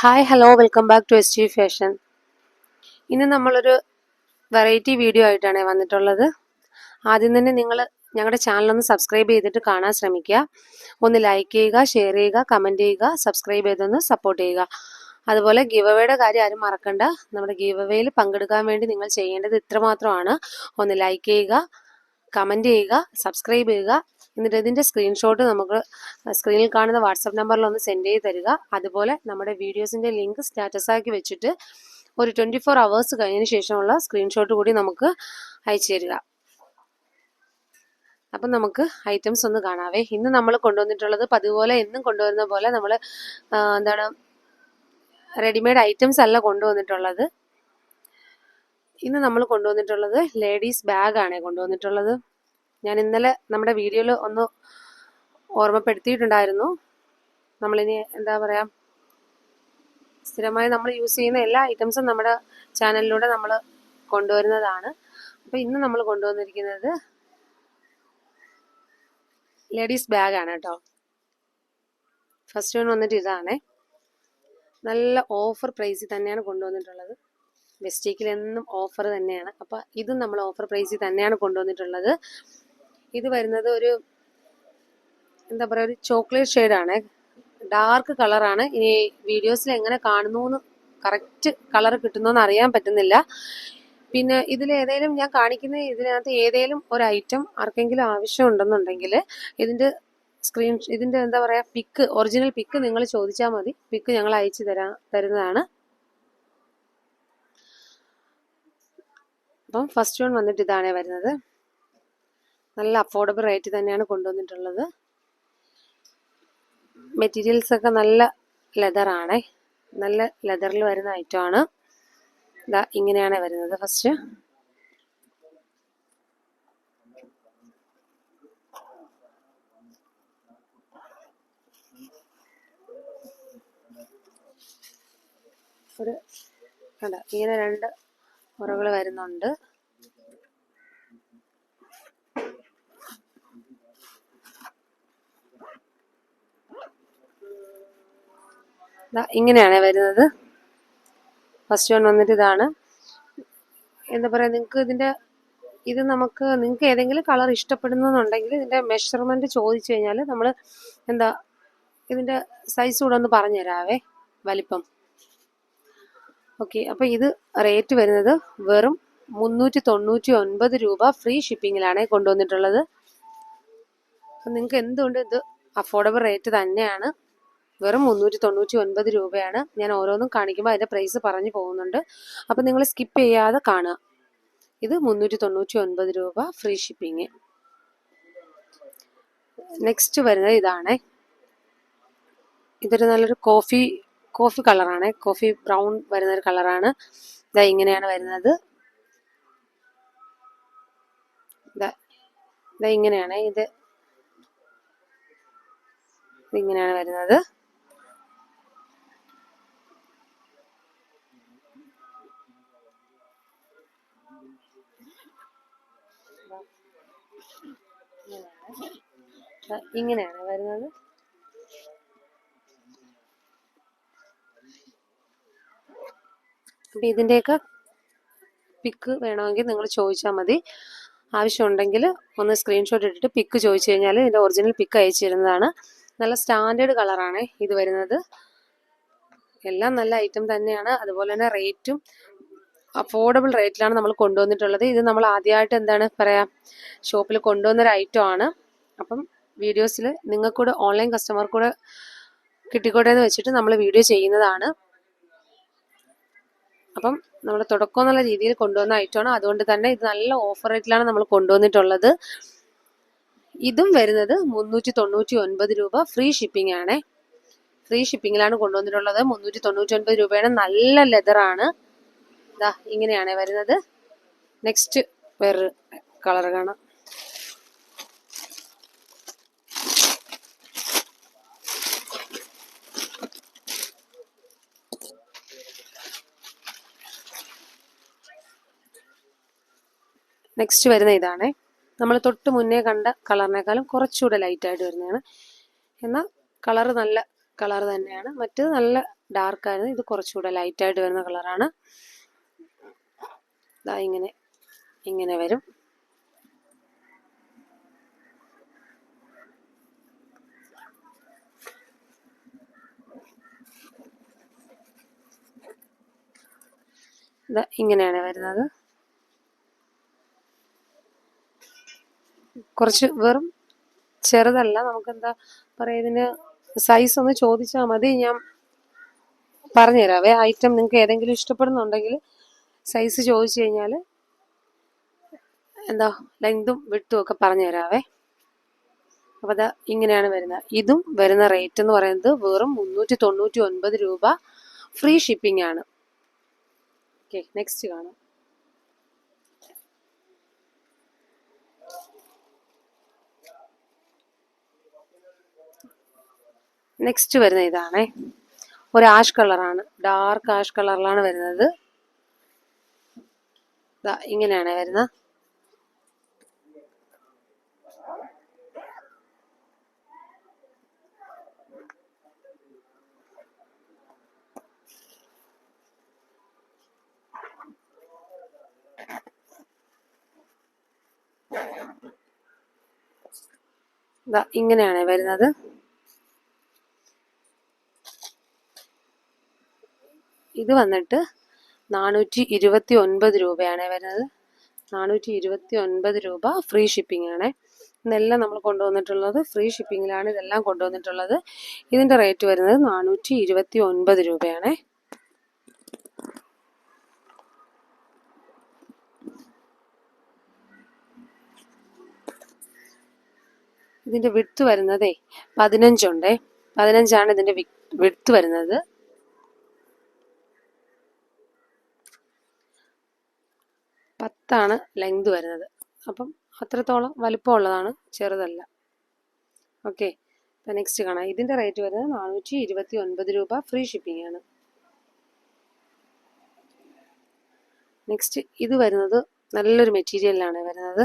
Hi hello welcome back to S G fashion ഇന്ന് നമ്മളൊരു variety video ആയിട്ടാണ് വന്നിട്ടുള്ളത്. ആദ്യം തന്നെ നിങ്ങൾ ഞങ്ങളുടെ ചാനലൊന്ന് സബ്സ്ക്രൈബ് ചെയ്തിട്ട് കാണാൻ ശ്രമിക്കുക. ഒന്ന് ലൈക്ക് ചെയ്യുക ഷെയർ ചെയ്യുക കമന്റ് ചെയ്യുക സബ്സ്ക്രൈബ് ചെയ്തൊന്ന് സപ്പോർട്ട് ചെയ്യുക. അതുപോലെ ഗീവ് അവേയുടെ കാര്യം ആരും മറക്കണ്ട. നമ്മുടെ ഗീവ് അവേയിൽ പങ്കെടുക്കാൻ വേണ്ടി നിങ്ങൾ ചെയ്യേണ്ടത് ഇത്രമാത്രമാണ്. ഒന്ന് ലൈക്ക് ചെയ്യുക കമന്റ് ചെയ്യുക സബ്സ്ക്രൈബ് ചെയ്യുക എന്നിട്ട് ഇതിന്റെ സ്ക്രീൻഷോട്ട് നമുക്ക് സ്ക്രീനിൽ കാണുന്ന വാട്സപ്പ് നമ്പറിൽ ഒന്ന് സെൻഡ് ചെയ്ത് തരിക. അതുപോലെ നമ്മുടെ വീഡിയോസിന്റെ ലിങ്ക് സ്റ്റാറ്റസാക്കി വെച്ചിട്ട് ഒരു ട്വന്റി ഫോർ അവേഴ്സ് കഴിഞ്ഞതിന് ശേഷമുള്ള സ്ക്രീൻഷോട്ട് കൂടി നമുക്ക് അയച്ചു തരിക. അപ്പം നമുക്ക് ഐറ്റംസ് ഒന്ന് കാണാവേ. ഇന്ന് നമ്മൾ കൊണ്ടുവന്നിട്ടുള്ളത് പതിപോലെ എന്നും കൊണ്ടുവരുന്ന പോലെ നമ്മൾ എന്താണ് റെഡിമെയ്ഡ് ഐറ്റംസ് അല്ല കൊണ്ടുവന്നിട്ടുള്ളത്. ഇന്ന് നമ്മൾ കൊണ്ടുവന്നിട്ടുള്ളത് ലേഡീസ് ബാഗാണ് കൊണ്ടുവന്നിട്ടുള്ളത്. ഞാൻ ഇന്നലെ നമ്മുടെ വീഡിയോയിൽ ഒന്ന് ഓർമ്മപ്പെടുത്തിയിട്ടുണ്ടായിരുന്നു. നമ്മളിനി എന്താ പറയുക സ്ഥിരമായി നമ്മൾ യൂസ് ചെയ്യുന്ന എല്ലാ ഐറ്റംസും നമ്മുടെ ചാനലിലൂടെ നമ്മൾ കൊണ്ടുവരുന്നതാണ്. അപ്പോൾ ഇന്ന് നമ്മൾ കൊണ്ടുവന്നിരിക്കുന്നത് ലേഡീസ് ബാഗാണ് കേട്ടോ. ഫസ്റ്റ് വൺ വന്നിട്ട് ഇതാണേ. നല്ല ഓഫർ പ്രൈസിൽ തന്നെയാണ് കൊണ്ടുവന്നിട്ടുള്ളത്. വെസ്റ്റേക്കിൽ എന്നും ഓഫർ തന്നെയാണ്. അപ്പോൾ ഇതും നമ്മൾ ഓഫർ പ്രൈസിൽ തന്നെയാണ് കൊണ്ടുവന്നിട്ടുള്ളത്. ഇത് വരുന്നത് ഒരു എന്താ പറയുക ഒരു ചോക്ലേറ്റ് ഷെയ്ഡാണ് ഡാർക്ക് കളറാണ് ഇനി വീഡിയോസിൽ എങ്ങനെ കാണുന്നു എന്ന് കറക്റ്റ് കളർ കിട്ടുന്നോന്ന് അറിയാൻ പറ്റുന്നില്ല. പിന്നെ ഇതിൽ ഏതെങ്കിലും ഞാൻ കാണിക്കുന്ന ഇതിനകത്ത് ഏതെങ്കിലും ഒരു ഐറ്റം ആർക്കെങ്കിലും ആവശ്യം ഉണ്ടെന്നുണ്ടെങ്കിൽ ഇതിന്റെ സ്ക്രീൻ ഇതിന്റെ എന്താ പറയുക പിക്ക് ഒറിജിനൽ പിക്ക് നിങ്ങൾ ചോദിച്ചാൽ മതി. പിക്ക് ഞങ്ങൾ അയച്ചു തരാ തരുന്നതാണ്. അപ്പം ഫസ്റ്റ് വൺ വന്നിട്ട് ഇതാണ് വരുന്നത്. നല്ല അഫോർഡബിൾ റേറ്റ് തന്നെയാണ് കൊണ്ടുവന്നിട്ടുള്ളത്. മെറ്റീരിയൽസ് ഒക്കെ നല്ല ലെതറാണേ നല്ല ലെതറിൽ വരുന്ന ഐറ്റം ആണ്. ഇതാ ഇങ്ങനെയാണ് വരുന്നത് ഫസ്റ്റ് ഒരു കണ്ട ഇങ്ങനെ രണ്ട് മുറകൾ വരുന്നുണ്ട്. ഇങ്ങനെയാണ് വരുന്നത്. ഫസ്റ്റ് വൺ വന്നിട്ട് ഇതാണ്. എന്താ പറയുക നിങ്ങൾക്ക് ഇതിന്റെ ഇത് നമുക്ക് നിങ്ങൾക്ക് ഏതെങ്കിലും കളർ ഇഷ്ടപ്പെടുന്നുണ്ടെങ്കിൽ ഇതിന്റെ മെഷർമെന്റ് ചോദിച്ചു കഴിഞ്ഞാൽ നമ്മൾ എന്താ ഇതിന്റെ സൈസ് കൂടെ ഒന്ന് പറഞ്ഞു തരാവേ വലിപ്പം. ഓക്കെ അപ്പോൾ ഇത് റേറ്റ് വരുന്നത് വെറും മുന്നൂറ്റി തൊണ്ണൂറ്റി ഒൻപത് രൂപ ഫ്രീ ഷിപ്പിങ്ങിലാണ് കൊണ്ടുവന്നിട്ടുള്ളത്. നിങ്ങൾക്ക് എന്തുകൊണ്ട് ഇത് അഫോർഡബിൾ റേറ്റ് തന്നെയാണ്? വെറും മുന്നൂറ്റി തൊണ്ണൂറ്റി ഒൻപത് രൂപയാണ് ഞാൻ ഓരോന്നും കാണിക്കുമ്പോൾ അതിന്റെ പ്രൈസ് പറഞ്ഞു പോകുന്നുണ്ട്. അപ്പം നിങ്ങൾ സ്കിപ്പ് ചെയ്യാതെ കാണുക. ഇത് മുന്നൂറ്റി തൊണ്ണൂറ്റി ഒൻപത് രൂപ ഫ്രീ ഷിപ്പിങ് നെക്സ്റ്റ് വരുന്നത് ഇതാണ്. ഇതൊരു നല്ലൊരു കോഫി കോഫി കളറാണ് കോഫി ബ്രൗൺ വരുന്ന ഒരു കളറാണ് ഇതാ ഇങ്ങനെയാണ് വരുന്നത്. ഇതാ ഇങ്ങനെയാണ് ഇത് ഇങ്ങനെയാണ് വരുന്നത്. ഇങ്ങനെയാണ് വരുന്നത്. അപ്പം ഇതിന്റെയൊക്കെ പിക്ക് വേണമെങ്കിൽ നിങ്ങൾ ചോദിച്ചാൽ മതി. ആവശ്യമുണ്ടെങ്കിൽ ഒന്ന് സ്ക്രീൻഷോട്ട് ഇട്ടിട്ട് പിക്ക് ചോദിച്ചു കഴിഞ്ഞാൽ ഇതിന്റെ ഒറിജിനൽ പിക്ക് അയച്ചു തരുന്നതാണ്. നല്ല സ്റ്റാൻഡേർഡ് കളറാണ് ഇത് വരുന്നത്. എല്ലാം നല്ല ഐറ്റം തന്നെയാണ്. അതുപോലെ തന്നെ റേറ്റും അഫോർഡബിൾ റേറ്റിലാണ് നമ്മൾ കൊണ്ടുവന്നിട്ടുള്ളത്. ഇത് നമ്മൾ ആദ്യമായിട്ട് എന്താണ് പറയാ ഷോപ്പിൽ കൊണ്ടുവന്നൊരു ഐറ്റം ആണ്. അപ്പം വീഡിയോസിൽ നിങ്ങൾക്കൂടെ ഓൺലൈൻ കസ്റ്റമർ കൂടെ കിട്ടിക്കോട്ടെ എന്ന് വെച്ചിട്ട് നമ്മൾ വീഡിയോ ചെയ്യുന്നതാണ്. അപ്പം നമ്മൾ തുടക്കം എന്നുള്ള രീതിയിൽ കൊണ്ടുവന്ന ഐറ്റമാണ് അതുകൊണ്ട് തന്നെ ഇത് നല്ല ഓഫർ റേറ്റിലാണ് നമ്മൾ കൊണ്ടുവന്നിട്ടുള്ളത്. ഇതും വരുന്നത് മുന്നൂറ്റി തൊണ്ണൂറ്റി ഒൻപത് രൂപ ഫ്രീ ഷിപ്പിംഗ് ആണ്. ഫ്രീ ഷിപ്പിങ്ങിലാണ് കൊണ്ടുവന്നിട്ടുള്ളത്. മുന്നൂറ്റി തൊണ്ണൂറ്റി ഒൻപത് രൂപയാണ്. നല്ല ലെതറാണ് ഇതാ ഇങ്ങനെയാണ് വരുന്നത്. നെക്സ്റ്റ് വേറൊരു കളർ കാണാം. നെക്സ്റ്റ് വരുന്ന ഇതാണ്. നമ്മൾ തൊട്ട് മുന്നേ കണ്ട കളറിനേക്കാളും കുറച്ചുകൂടെ ലൈറ്റായിട്ട് വരുന്നതാണ്. എന്നാൽ കളർ നല്ല കളർ തന്നെയാണ്. മറ്റേത് നല്ല ഡാർക്കായിരുന്നു ഇത് കുറച്ചുകൂടെ ലൈറ്റായിട്ട് വരുന്ന കളറാണ് ഇതാ ഇങ്ങനെ ഇങ്ങനെ വരും. ഇങ്ങനെയാണ് വരുന്നത്. കുറച്ച് വെറും ചെറുതല്ല നമുക്ക് എന്താ പറയുക ഇതിന് സൈസ് ഒന്ന് ചോദിച്ചാൽ മതി. ഞാൻ പറഞ്ഞുതരാവേ ഐറ്റം നിങ്ങൾക്ക് ഏതെങ്കിലും ഇഷ്ടപ്പെടുന്നുണ്ടെങ്കിൽ സൈസ് ചോദിച്ചു കഴിഞ്ഞാൽ എന്താ ലെങ്തും വിട്ടും ഒക്കെ പറഞ്ഞു തരാവേ. അപ്പോൾ അത് ഇങ്ങനെയാണ് വരുന്നത്. ഇതും വരുന്ന റേറ്റ് എന്ന് പറയുന്നത് വെറും മുന്നൂറ്റി തൊണ്ണൂറ്റി ഒൻപത് രൂപ ഫ്രീ ഷിപ്പിംഗ് ആണ്. ഓക്കെ നെക്സ്റ്റ് കാണാം. നെക്സ്റ്റ് വരുന്ന ഇതാണേ. ഒരു ആഷ് കളറാണ് ഡാർക്ക് ആഷ് കളറിലാണ് വരുന്നത്. ഇങ്ങനെയാണ് വരുന്നത്. ഇങ്ങനെയാണ് വരുന്നത്. ഇത് വന്നിട്ട് നാനൂറ്റി ഇരുപത്തി ഒൻപത് രൂപയാണ് വരുന്നത്. നാനൂറ്റി ഇരുപത്തി ഒൻപത് രൂപ ഫ്രീ ഷിപ്പിംഗ് ആണ് ഇതെല്ലാം നമ്മൾ കൊണ്ടുവന്നിട്ടുള്ളത് ഫ്രീ ഷിപ്പിങ്ങിലാണ് ഇതെല്ലാം കൊണ്ടുവന്നിട്ടുള്ളത്. ഇതിന്റെ റേറ്റ് വരുന്നത് നാനൂറ്റി ഇരുപത്തി ഒൻപത് രൂപയാണ്. ഇതിന്റെ വിട്ത് വരുന്നതേ പതിനഞ്ചുണ്ടേ. പതിനഞ്ചാണ് ഇതിന്റെ വിട്ത് വരുന്നത്. പത്താണ് ലെങ്ത് വരുന്നത്. അപ്പം അത്രത്തോളം വലിപ്പമുള്ളതാണ് ചെറുതല്ല. ഓക്കെ അപ്പം നെക്സ്റ്റ് കാണാം. ഇതിന്റെ റേറ്റ് വരുന്നത് നാനൂറ്റി ഇരുപത്തി ഒൻപത് രൂപ ഫ്രീ ഷിപ്പിംഗ് ആണ്. നെക്സ്റ്റ് ഇത് വരുന്നത് നല്ലൊരു മെറ്റീരിയലിലാണ് വരുന്നത്.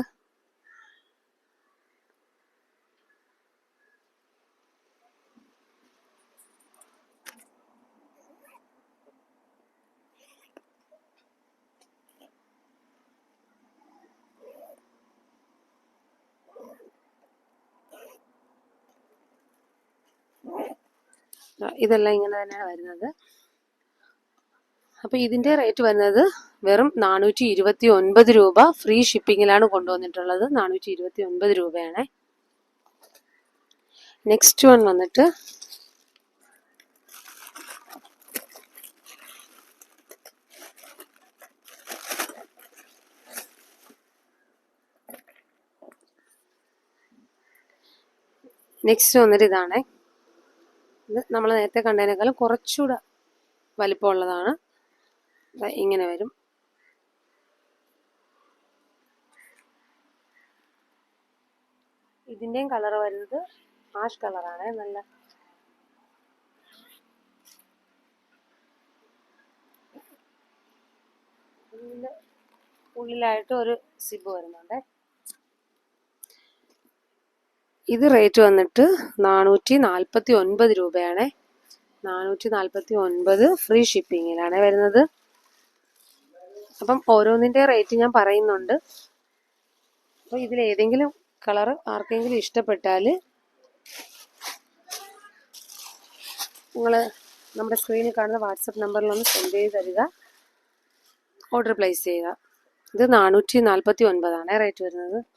ഇതെല്ലാം ഇങ്ങനെ തന്നെയാണ് വരുന്നത്. അപ്പോൾ ഇതിന്റെ റേറ്റ് വരുന്നത് വെറും നാനൂറ്റി ഇരുപത്തി ഒൻപത് രൂപ ഫ്രീ ഷിപ്പിങ്ങിലാണ് കൊണ്ടുവന്നിട്ടുള്ളത്. നാനൂറ്റി ഇരുപത്തി ഒൻപത് രൂപയാണ്. നെക്സ്റ്റ് വൺ വന്നിട്ട് നെക്സ്റ്റ് വന്നിട്ട് ഇതാണേ ഇത് നമ്മൾ നേരത്തെ കണ്ടതിനേക്കാളും കുറച്ചുകൂടെ വലിപ്പമുള്ളതാണ്. ഇങ്ങനെ വരും. ഇതിന്റെയും കളർ വരുന്നത് ആഷ് കളറാണ്. നല്ല ഉള്ളിലായിട്ട് ഒരു സിബ് വരുന്നുണ്ട്. ഇത് റേറ്റ് വന്നിട്ട് നാനൂറ്റി നാൽപ്പത്തി ഒൻപത് രൂപയാണ്. നാനൂറ്റി നാൽപ്പത്തി ഒൻപത് ഫ്രീ ഷിപ്പിങ്ങിലാണ് വരുന്നത്. അപ്പം ഓരോന്നിന്റെ റേറ്റ് ഞാൻ പറയുന്നുണ്ട്. അപ്പോൾ ഇതിൽ ഏതെങ്കിലും കളർ ആർക്കെങ്കിലും ഇഷ്ടപ്പെട്ടാൽ നിങ്ങൾ നമ്മുടെ സ്ക്രീനിൽ കാണുന്ന വാട്സപ്പ് നമ്പറിലൊന്ന് സെൻഡ് ചെയ്ത് തരിക. ഓർഡർ പ്ലേസ് ചെയ്യുക. ഇത് നാനൂറ്റി നാൽപ്പത്തി ഒൻപതാണ് റേറ്റ് വരുന്നത്.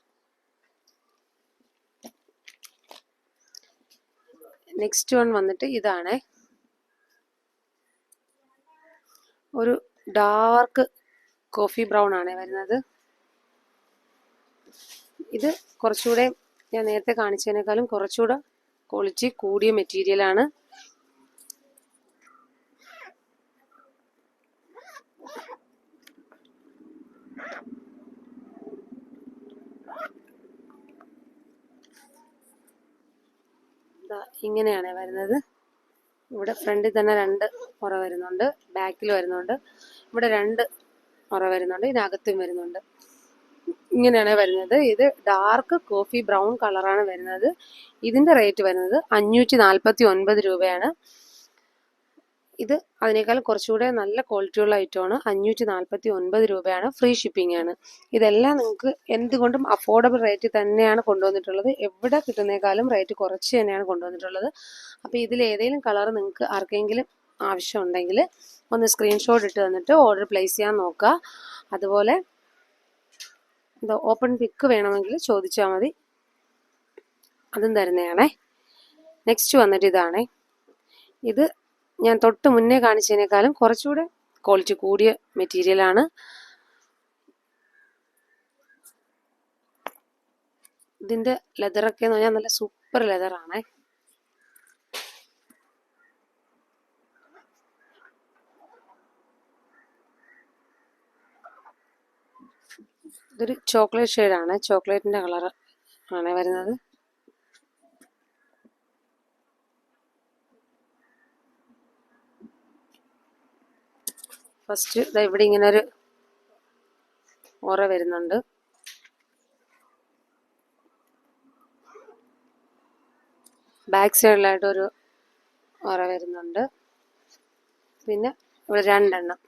നെക്സ്റ്റ് വൺ വന്നിട്ട് ഇതാണ്. ഒരു ഡാർക്ക് കോഫി ബ്രൗൺ ആണ് വരുന്നത്. ഇത് കുറച്ചുകൂടെ ഞാൻ നേരത്തെ കാണിച്ചതിനേക്കാളും കുറച്ചുകൂടെ ക്വാളിറ്റി കൂടിയ മെറ്റീരിയലാണ് ഇങ്ങനെയാണ് വരുന്നത്. ഇവിടെ ഫ്രണ്ടിൽ തന്നെ രണ്ട് മുറ വരുന്നുണ്ട്. ബാക്കിൽ വരുന്നുണ്ട്. ഇവിടെ രണ്ട് മുറ വരുന്നുണ്ട്. ഇതിനകത്തും വരുന്നുണ്ട്. ഇങ്ങനെയാണ് വരുന്നത്. ഇത് ഡാർക്ക് കോഫി ബ്രൗൺ കളറാണ് വരുന്നത്. ഇതിന്റെ റേറ്റ് വരുന്നത് അഞ്ഞൂറ്റി നാൽപ്പത്തി ഒൻപത് രൂപയാണ്. ഇത് അതിനേക്കാൾ കുറച്ചുകൂടെ നല്ല ക്വാളിറ്റിയുള്ള ഐറ്റമാണ് അഞ്ഞൂറ്റി നാൽപ്പത്തി ഒൻപത് രൂപയാണ്. ഫ്രീ ഷിപ്പിംഗ് ആണ്. ഇതെല്ലാം നിങ്ങൾക്ക് എന്തുകൊണ്ടും അഫോർഡബിൾ റേറ്റ് തന്നെയാണ് കൊണ്ടുവന്നിട്ടുള്ളത്. എവിടെ കിട്ടുന്നേക്കാളും റേറ്റ് കുറച്ച് തന്നെയാണ് കൊണ്ടുവന്നിട്ടുള്ളത്. അപ്പോൾ ഇതിൽ ഏതെങ്കിലും കളർ നിങ്ങൾക്ക് ആർക്കെങ്കിലും ആവശ്യമുണ്ടെങ്കിൽ ഒന്ന് സ്ക്രീൻഷോട്ട് ഇട്ട് തന്നിട്ട് ഓർഡർ പ്ലേസ് ചെയ്യാൻ നോക്കുക. അതുപോലെ എന്താ ഓപ്പൺ പിക്ക് വേണമെങ്കിൽ ചോദിച്ചാൽ മതി. അതും തരുന്നതാണേ. നെക്സ്റ്റ് വന്നിട്ട് ഇതാണേ. ഇത് ഞാൻ തൊട്ട് മുന്നേ കാണിച്ചതിനേക്കാളും കുറച്ചുകൂടെ ക്വാളിറ്റി കൂടിയ മെറ്റീരിയലാണ് ഇതിന്റെ ലെതറൊക്കെ എന്ന് പറഞ്ഞാൽ നല്ല സൂപ്പർ ലെതറാണേ ഇതൊരു ചോക്ലേറ്റ് ഷെയ്ഡാണ് ചോക്ലേറ്റിന്റെ കളർ ആണ് വരുന്നത്. ഫസ്റ്റ് ഇതാ ഇവിടെ ഇങ്ങനെ ഒരു ഓറ വരുന്നുണ്ട്. ബാക്ക് സൈഡിലായിട്ട് ഒരു ഓറ വരുന്നുണ്ട്. പിന്നെ ഇവിടെ രണ്ടെണ്ണം.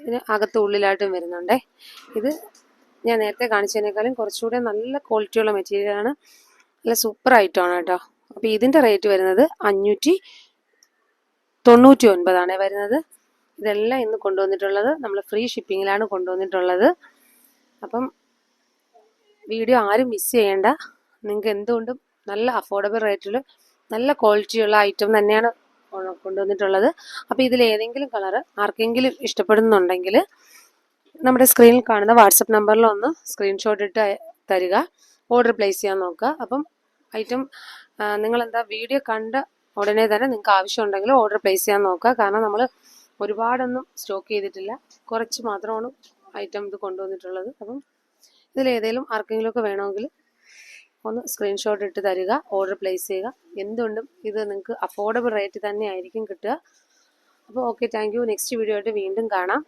ഇതിന് അകത്ത് ഉള്ളിലായിട്ടും വരുന്നുണ്ടേ. ഇത് ഞാൻ നേരത്തെ കാണിച്ചതിനേക്കാളും കുറച്ചുകൂടെ നല്ല ക്വാളിറ്റിയുള്ള മെറ്റീരിയലാണ് നല്ല സൂപ്പർ ഐറ്റമാണ് കേട്ടോ. അപ്പോൾ ഇതിന്റെ റേറ്റ് വരുന്നത് അഞ്ഞൂറ്റി തൊണ്ണൂറ്റി ഒൻപതാണ് വരുന്നത്. ഇതെല്ലാം ഇന്ന് കൊണ്ടുവന്നിട്ടുള്ളത്. നമ്മൾ ഫ്രീ ഷിപ്പിങ്ങിലാണ് കൊണ്ടുവന്നിട്ടുള്ളത്. അപ്പം വീഡിയോ ആരും മിസ് ചെയ്യേണ്ട. നിങ്ങൾക്ക് എന്തുകൊണ്ടും നല്ല അഫോർഡബിൾ റേറ്റിൽ നല്ല ക്വാളിറ്റിയുള്ള ഐറ്റം തന്നെയാണ് കൊണ്ടുവന്നിട്ടുള്ളത്. അപ്പോൾ ഇതിൽ ഏതെങ്കിലും കളർ ആർക്കെങ്കിലും ഇഷ്ടപ്പെടുന്നുണ്ടെങ്കിൽ നമ്മുടെ സ്ക്രീനിൽ കാണുന്ന വാട്സപ്പ് നമ്പറിൽ ഒന്ന് സ്ക്രീൻഷോട്ട് ഇട്ട് തരിക. ഓർഡർ പ്ലേസ് ചെയ്യാൻ നോക്കുക. അപ്പം ഐറ്റം നിങ്ങളെന്താ വീഡിയോ കണ്ട ഉടനെ തന്നെ നിങ്ങൾക്ക് ആവശ്യമുണ്ടെങ്കിൽ ഓർഡർ പ്ലേസ് ചെയ്യാൻ നോക്കുക. കാരണം നമ്മൾ ഒരുപാടൊന്നും സ്റ്റോക്ക് ചെയ്തിട്ടില്ല. കുറച്ച് മാത്രമാണ് ഐറ്റം ഇത് കൊണ്ടുവന്നിട്ടുള്ളത്. അപ്പം ഇതിൽ ഏതെങ്കിലും ആർക്കെങ്കിലുമൊക്കെ വേണമെങ്കിൽ ഒന്ന് സ്ക്രീൻഷോട്ട് ഇട്ട് തരിക ഓർഡർ പ്ലേസ് ചെയ്യുക. എന്തുകൊണ്ടും ഇത് നിങ്ങൾക്ക് അഫോർഡബിൾ റേറ്റ് തന്നെ ആയിരിക്കും കിട്ടുക. അപ്പോൾ okay thank you next video ആയിട്ട് വീണ്ടും കാണാം.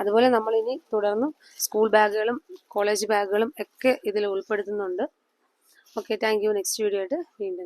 അതുപോലെ നമ്മളിനി തുടർന്നും സ്കൂൾ ബാഗുകളും കോളേജ് ബാഗുകളും ഒക്കെ ഇതിൽ ഉൾപ്പെടുത്തുന്നുണ്ട്. Okay thank you next video ആയിട്ട് വീണ്ടും